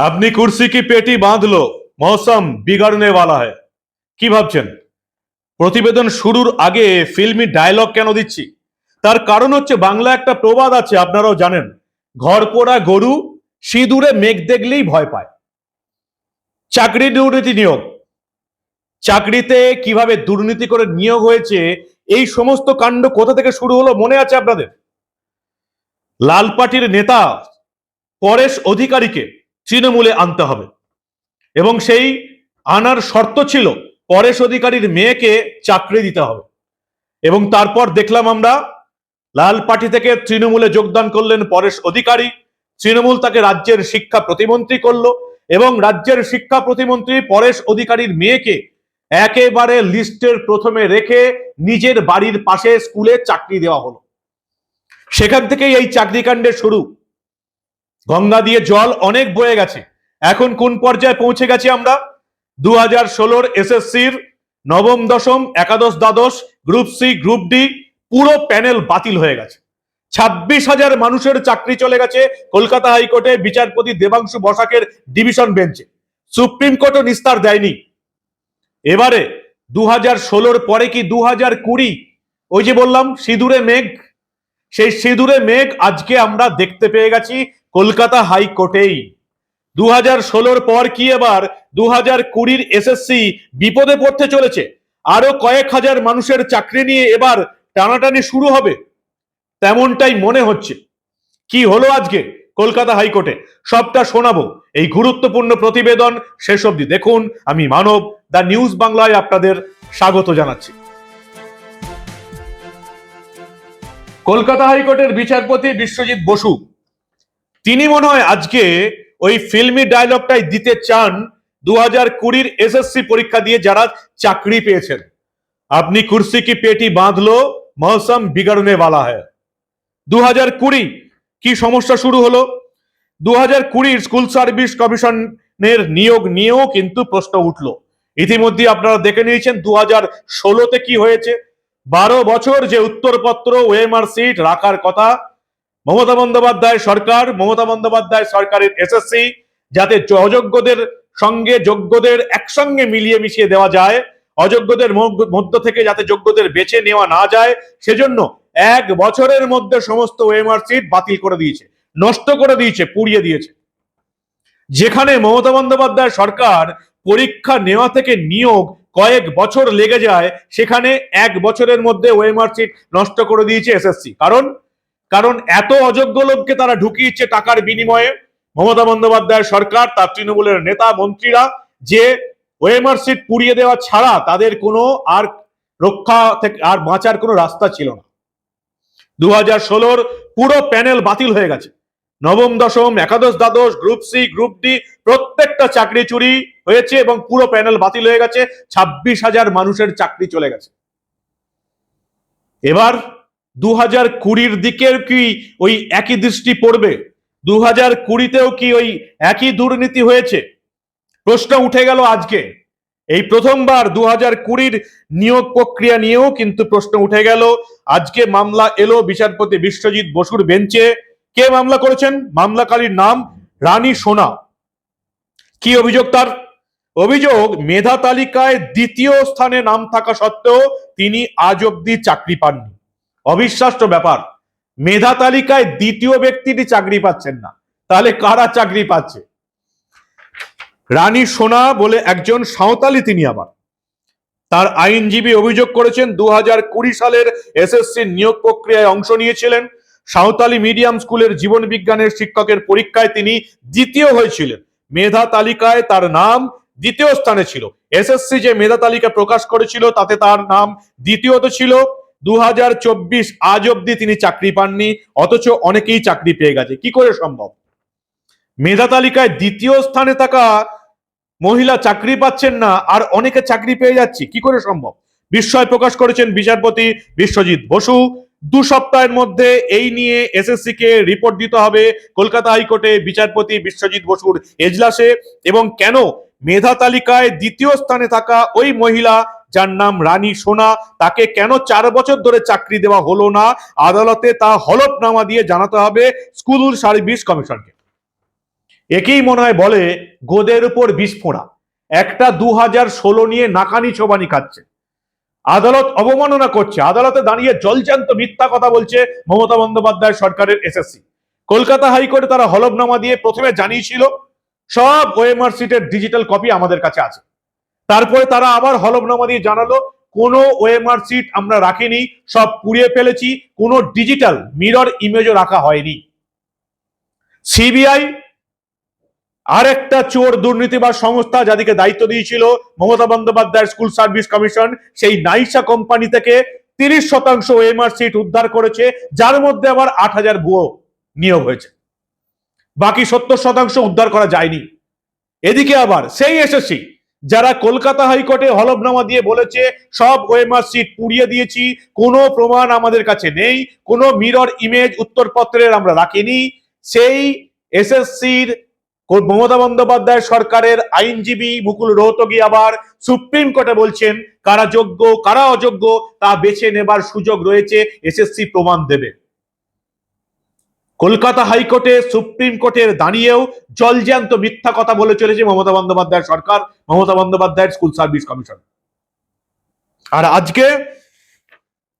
আপনি কুর্সি কি পেটি বাঁধ লো মৌসম বিগড়নে वाला है কি ভাবছেন প্রতিবেদন শুরুর আগে ফিল্মি ডায়লগ কেন দিচ্ছি তার কারণ হচ্ছে বাংলা একটা প্রবাদ আছে আপনারাও জানেন ঘর পোড়া গরু সিঁদুরে মেঘ দেখলেই ভয় পায় চাকরি দুর্নীতি নিয়োগ চাকরিতে কিভাবে দুর্নীতি করে নিয়োগ হয়েছে এই সমস্ত কাণ্ড কোথা থেকে শুরু হলো মনে আছে আপনাদের লাল পার্টির নেতা পরেশ অধিকারীকে তৃণমূলে আনতে হবে। এবং সেই আনার শর্ত ছিল, পরেশ অধিকারীর মেয়েকে চাকরি দিতে হবে। এবং তারপর দেখলাম আমরা, লাল পার্টি থেকে তৃণমূলে যোগদান করলেন পরেশ অধিকারী। তৃণমূল তাকে রাজ্যের শিক্ষা প্রতিমন্ত্রী করল এবং রাজ্যের শিক্ষা প্রতিমন্ত্রী পরেশ অধিকারীর মেয়েকে একেবারে লিস্টের প্রথমে রেখে নিজের বাড়ির পাশে স্কুলে চাকরি দেওয়া হলো। সেখান থেকেই এই চাকরিকাণ্ডের শুরু। গঙ্গা দিয়ে জল অনেক বয়ে গেছে। এখন কোন পর্যায়ে পৌঁছে গেছি আমরা? দু হাজার ষোলোর এসএসসির নবম, দশম, একাদশ, দ্বাদশ, গ্রুপ সি, গ্রুপ ডি, পুরো প্যানেল বাতিল হয়ে গেছে। ছাব্বিশ হাজার মানুষের চাকরি চলে গেছে কলকাতা হাইকোর্টে বিচারপতি দেবাংশু বসাকের ডিভিশন বেঞ্চে। সুপ্রিম কোর্টও নিস্তার দেয়নি। এবারে দু হাজার ষোলোর পরে কি দু হাজার কুড়ি? ওই যে বললাম, সিঁদুরে মেঘ সেই সিঁদুরে মেঘ আজকে আমরা দেখতে পেয়ে গেছি কলকাতা হাইকোর্টেই। দু হাজার ষোলোর পর কি এবার? দু হাজার কুড়ির এসএসসি বিপদে পড়তে চলেছে। আরও কয়েক হাজার মানুষের চাকরি নিয়ে এবার টানাটানি শুরু হবে, তেমনটাই মনে হচ্ছে। কি হলো আজকে কলকাতা হাইকোর্টে? সবটা শোনাবো। এই গুরুত্বপূর্ণ প্রতিবেদন শেষ অবধি দেখুন। আমি মানব, দ্য নিউজ বাংলায় আপনাদের স্বাগত জানাচ্ছি। কলকাতা হাইকোর্টের বিচারপতি বিশ্বজিৎ বসু, তিনি মনে হয় আজকে ওই ফিল্মি ডায়লগটাই দিতে চান দু হাজার কুড়ির এসএসসি পরীক্ষা দিয়ে যারা চাকরি পেয়েছেন। আপনি কুর্সি কি পেটি বাঁধলো? মৌসম বিগড়নে বালা হ্যাঁ দু হাজার কুড়ি কি সমস্যা শুরু হলো? দু হাজার কুড়ির স্কুল সার্ভিস কমিশনের নিয়োগ নিয়েও কিন্তু প্রশ্ন উঠল। ইতিমধ্যে আপনারা দেখে নিয়েছেন দু হাজার ষোলোতে কি হয়েছে। বারো বছর যে উত্তরপত্র ওএমআর সিট রাখার কথা, মমতা বন্দ্যোপাধ্যায় সরকার, মমতা বন্দ্যোপাধ্যায় সরকারের এসএসসি, যাতে অযোগ্যদের সঙ্গে যোগ্যদের একসঙ্গে মিলিয়ে মিশিয়ে দেওয়া যায়, অযোগ্যদের মধ্য- থেকে যাতে যোগ্যদের বেছে নেওয়া না যায়, সেজন্য এক বছরের মধ্যে সমস্ত ওএমআর সিট বাতিল করে দিয়েছে, নষ্ট করে দিয়েছে, পুড়িয়ে দিয়েছে। যেখানে মমতা বন্দ্যোপাধ্যায় সরকার পরীক্ষা নেওয়া থেকে নিয়োগ কয়েক বছর লেগে যায়, সেখানে এক বছরের মধ্যে সিট নষ্ট করে দিয়েছে এসএসসি। কারণ কারণ এত অযোগ্য লোককে তারা ঢুকিয়েছে টাকার বিনিময়ে। মমতা বন্দ্যোপাধ্যায়ের সরকার, তার তৃণমূলের নেতা, মন্ত্রীরা যে সিট পুড়িয়ে দেওয়া ছাড়া তাদের কোনো আর রক্ষা থেকে, আর বাঁচার কোনো রাস্তা ছিল না। দু হাজার ষোলোর পুরো প্যানেল বাতিল হয়ে গেছে। নবম, দশম, একাদশ, দ্বাদশ গ্রুপ সি গ্রুপ ডি প্রত্যেকটা চাকরি চুরি হয়েছে এবং পুরো প্যানেল বাতিল হয়ে গেছে। ছাব্বিশ হাজার মানুষের চাকরি চলে গেছে। এবার দু হাজার কুড়ির দিকের কি ওই একই দৃষ্টি পড়বে? দু হাজার কুড়িতেও কি ওই একই দুর্নীতি হয়েছে? প্রশ্ন উঠে গেল আজকে। এই প্রথমবার দু হাজার কুড়ির নিয়োগ প্রক্রিয়া নিয়েও কিন্তু প্রশ্ন উঠে গেল। আজকে মামলা এলো বিচারপতি বিশ্বজিৎ বসুর বেঞ্চে। কে মামলা করেছেন? মামলাকারীর নাম রানী সোনা। কি অভিযোগ তার? অভিযোগ, মেধা তালিকায় দ্বিতীয় স্থানে নাম থাকা সত্ত্বেও তিনি আজ অব্দি চাকরি পাননি। অবিশ্বাস্য ব্যাপার, মেধা তালিকায় দ্বিতীয় ব্যক্তিটি চাকরি পাচ্ছেন না। তাহলে কারা চাকরি পাচ্ছে? রানী সোনা বলে একজন সাঁওতালি তিনি আবার। তার আইনজীবী অভিযোগ করেছেন দু সালের এসএসসি নিয়োগ প্রক্রিয়ায় অংশ নিয়েছিলেন। সাঁওতালি মিডিয়াম স্কুলের জীবন বিজ্ঞানের শিক্ষকের পরীক্ষায় তিনি দ্বিতীয় হয়েছিলেন। মেধা তালিকায় তার নাম দ্বিতীয় স্থানে ছিল। এসএসসি যে মেধা তালিকা প্রকাশ করেছিল, তাতে তার নাম দ্বিতীয়ত ছিল। দুহাজার চব্বিশ আজ অব্দি তিনি চাকরি পাননি, অথচ অনেকেই চাকরি পেয়ে গেছে। কি করে সম্ভব? মেধা তালিকায় দ্বিতীয় স্থানে থাকা মহিলা চাকরি পাচ্ছেন না, আর অনেকে চাকরি পেয়ে যাচ্ছে। কি করে সম্ভব? বিস্ময় প্রকাশ করেছেন বিচারপতি বিশ্বজিৎ বসু। দু সপ্তাহের মধ্যে এই নিয়ে এসএসসি কে রিপোর্ট দিতে হবে কলকাতা হাইকোর্টে বিচারপতি বিশ্বজিৎ বসুর এজলাসে এবং কেন মেধা তালিকায় দ্বিতীয় স্থানে থাকা ওই মহিলা যার নাম রানী সোনা, তাকে কেন চার বছর ধরে চাকরি দেওয়া হলো না, আদালতে তা হলফনামা দিয়ে জানাতে হবে স্কুল সার্ভিস কমিশনকে। একেই মনে হয় বলে গোদের উপর বিস্ফোরা একটা দু হাজার ষোলো নিয়ে নাকানি ছোবানি খাচ্ছে। আদালত অবমাননা করছে। আদালতে দাঁড়িয়ে জলজান্ত মিথ্যা কথা বলছে মমতা বন্দ্যোপাধ্যায় সরকারের এসএসসি। কলকাতা হাইকোর্টে তারা হলফনামা দিয়ে প্রথমে জানিয়েছিল, সব ওএমআর সিটের ডিজিটাল কপি আমাদের কাছে আছে। তারপরে তারা আবার হলফনামা দিয়ে জানালো, কোনো ওএমআর সিট আমরা রাখিনি, সব পুড়িয়ে ফেলেছি, কোনো ডিজিটাল মিরর ইমেজও রাখা হয়নি। সিবিআই আরেকটা চোর দুর্নীতিবাজ সংস্থা যাদেরকে দায়িত্ব দিয়েছিল মমতা বন্দ্যোপাধ্যায়ের স্কুল সার্ভিস কমিশন, সেই নাইসা কোম্পানি থেকে তিরিশ শতাংশ ওএমআর সিট উদ্ধার করেছে, যার মধ্যে আবার আট হাজার ভুয়ো নিয়োগ হয়েছে। বাকি সত্তর শতাংশ উদ্ধার করা যায়নি। এদিকে আবার সেই এসএসসি যারা কলকাতা হাইকোর্টে হলফনামা দিয়ে বলেছে, সব ওএমআর সিট পুড়িয়ে দিয়েছি, কোনো প্রমাণ আমাদের কাছে নেই, কোনো মিরর ইমেজ উত্তরপত্রের আমরা রাখিনি, সেই এসএসসির মমতা বন্দ্যোপাধ্যায় সরকারের আইনজীবী মুকুল রোহতগি আবার সুপ্রিম কোর্টে বলছেন, কারা যোগ্য, কারা অযোগ্য তা বেছে নেবার সুযোগ রয়েছে, এসএসসি প্রমাণ দেবে। কলকাতা হাইকোর্টে সুপ্রিম কোর্টের দাঁড়িয়েও জলজ্যান্ত মিথ্যা কথা বলে চলেছে মমতা বন্দ্যোপাধ্যায়ের সরকার, মমতা বন্দ্যোপাধ্যায়ের স্কুল সার্ভিস কমিশন। আর আজকে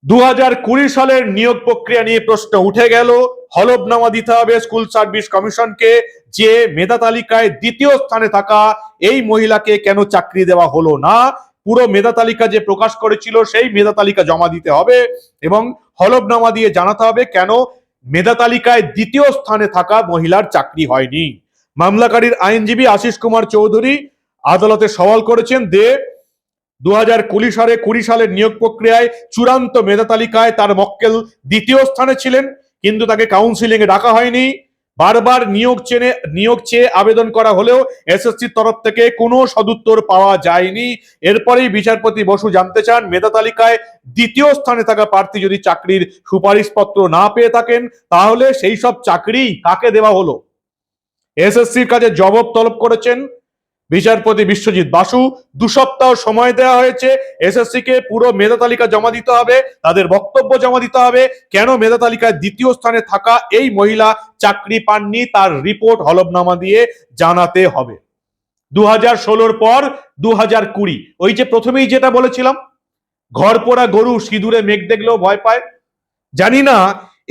দু সালের নিয়োগ প্রক্রিয়া নিয়ে প্রশ্ন উঠে গেল। হলফনামা দিতে হবে স্কুল সার্ভিস কমিশনকে, যে মেধা তালিকায় দ্বিতীয় স্থানে থাকা এই মহিলাকে কেন চাকরি দেওয়া হলো না? পুরো মেধা তালিকা যে প্রকাশ করেছিল, সেই মেধা তালিকা জমা দিতে হবে এবং হলফনামা দিয়ে জানাতে হবে কেন মেধা তালিকায় দ্বিতীয় স্থানে থাকা মহিলার চাকরি হয়নি। মামলাকারীর আইনজীবী আশিস কুমার চৌধুরী আদালতে সওয়াল করেছেন দে দু হাজার কুড়ি সালে কুড়ি সালের নিয়োগ প্রক্রিয়ায় চূড়ান্ত মেধা তালিকায় তার মক্কেল দ্বিতীয় স্থানে ছিলেন, কিন্তু তাকে কাউন্সিলিং এ ডাকা হয়নি। বারবার নিয়োগ চেনে, নিয়োগ চেয়ে আবেদন করা হলেও এসএসসির তরফ থেকে কোনো সদুত্তর পাওয়া যায়নি। এরপরেই বিচারপতি বসু জানতে চান, মেধা তালিকায় দ্বিতীয় স্থানে থাকা প্রার্থী যদি চাকরির সুপারিশপত্র না পেয়ে থাকেন, তাহলে সেই সব চাকরি কাকে দেওয়া হলো? এসএসসির কাছে জবাব তলব করেছেন বিচারপতি বিশ্বজিৎ বাসু, দু সপ্তাহ সময় দেওয়া হয়েছে এসএসসি কে পুরো মেধা তালিকা জমা দিতে হবে, তাদের বক্তব্য জমা দিতে হবে, কেন মেধা তালিকায় দ্বিতীয় স্থানে থাকা এই মহিলা চাকরি পাননি তার রিপোর্ট হলফনামা দিয়ে জানাতে হবে। দু হাজার ষোলোর পর দু হাজার কুড়ি, ওই যে প্রথমেই যেটা বলেছিলাম, ঘর পোড়া গরু সিঁদুরে মেঘ দেখলেও ভয় পায়। জানি না,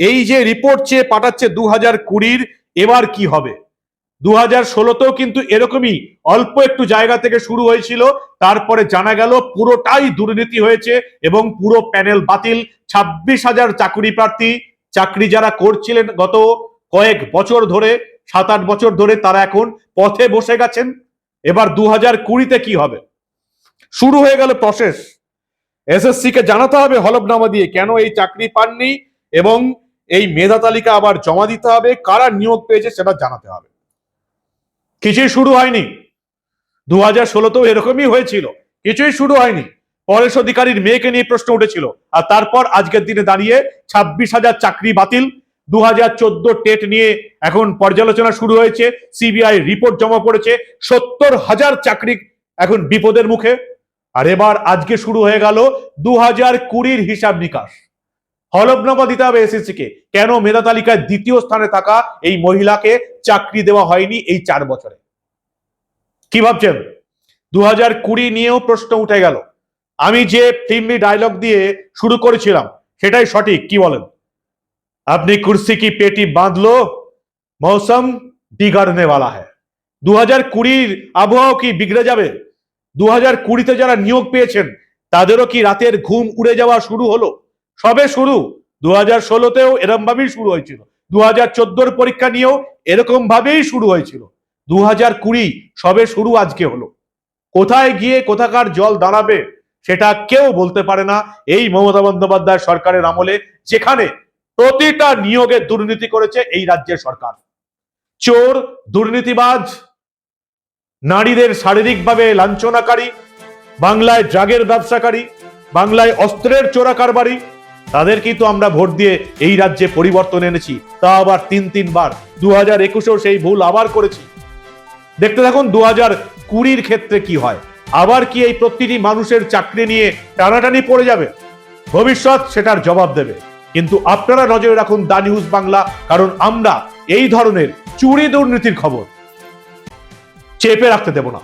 এই যে রিপোর্ট চেয়ে পাঠাচ্ছে দু হাজার কুড়ির, এবার কি হবে? দু হাজার ষোলোতেও কিন্তু এরকমই অল্প একটু জায়গা থেকে শুরু হয়েছিল। তারপরে জানা গেল পুরোটাই দুর্নীতি হয়েছে এবং পুরো প্যানেল বাতিল। ছাব্বিশ হাজার চাকরি প্রার্থী, চাকরি যারা করছিলেন গত কয়েক বছর ধরে, সাত আট বছর ধরে তারা এখন পথে বসে গেছেন। এবার দু হাজার কুড়িতে কি হবে? শুরু হয়ে গেল প্রসেস এসএসসি কে জানাতে হবে হলফনামা দিয়ে কেন এই চাকরি পাননি এবং এই মেধা তালিকা আবার জমা দিতে হবে। কারা নিয়োগ পেয়েছে সেটা জানাতে হবে। কিছুই শুরু হয়নি। দু হাজার ষোলোতেও এরকমই হয়েছিল। কিছুই শুরু হয়নি। পরেশ অধিকারীর মেয়েকে নিয়ে প্রশ্ন উঠেছিল। আর তারপর আজকের দিনে দাঁড়িয়ে ছাব্বিশ হাজার চাকরি বাতিল। দু হাজার চোদ্দ টেট নিয়ে এখন পর্যালোচনা শুরু হয়েছে। সিবিআই রিপোর্ট জমা পড়েছে। সত্তর হাজার চাকরি এখন বিপদের মুখে। আর এবার আজকে শুরু হয়ে গেল দু হাজার কুড়ির হিসাব নিকাশ। হলফনামা দিতে হবে এসএসসিকে। কেন মেধা তালিকায় দ্বিতীয় স্থানে থাকা এই মহিলাকে চাকরি দেওয়া হয়নি এই চার বছরে? কি ভাবছেন? দু হাজার কুড়ি নিয়েও প্রশ্ন উঠে গেল। আমি যে ফিল্মি ডায়লগ দিয়ে শুরু করেছিলাম, সেটাই সঠিক, কি বলেন? আপনি কুর্সি কি পেটি বাঁধলো? মৌসম বিগাড়নে ওয়ালা হ্যাঁ দু হাজার কুড়ির আবহাওয়া কি বিগড়ে যাবে? দু হাজার কুড়িতে যারা নিয়োগ পেয়েছেন, তাদেরও কি রাতের ঘুম উড়ে যাওয়া শুরু হলো? সবে শুরু। দু হাজার ষোলোতেও এরম ভাবেই শুরু হয়েছিল। দু হাজার চোদ্দোর পরীক্ষা নিয়েও এরকম ভাবেই শুরু হয়েছিল। দু হাজার কুড়ি সবে শুরু আজকে হলো। কোথায় গিয়ে কোথাকার জল দাঁড়াবে সেটা কেউ বলতে পারে না। এই মমতা বন্দ্যোপাধ্যায় সরকারের আমলে যেখানে প্রতিটা নিয়োগে দুর্নীতি করেছে এই রাজ্যের সরকার। চোর, দুর্নীতিবাজ, নারীদের শারীরিকভাবে লাঞ্ছনাকারী, বাংলায় ড্রাগের ব্যবসাকারী, বাংলায় অস্ত্রের চোরা কারবারি তাদের তো আমরা ভোট দিয়ে এই রাজ্যে পরিবর্তন এনেছি। তা আবার তিন তিনবার দু হাজার একুশেও সেই ভুল আবার করেছি। দেখতে থাকুন দু হাজার কুড়ির ক্ষেত্রে কি হয়? আবার কি এই প্রতিটি মানুষের চাকরি নিয়ে টানাটানি পড়ে যাবে? ভবিষ্যৎ সেটার জবাব দেবে। কিন্তু আপনারা নজরে রাখুন দা নিউজ বাংলা, কারণ আমরা এই ধরনের চুরি দুর্নীতির খবর চেপে রাখতে দেব না।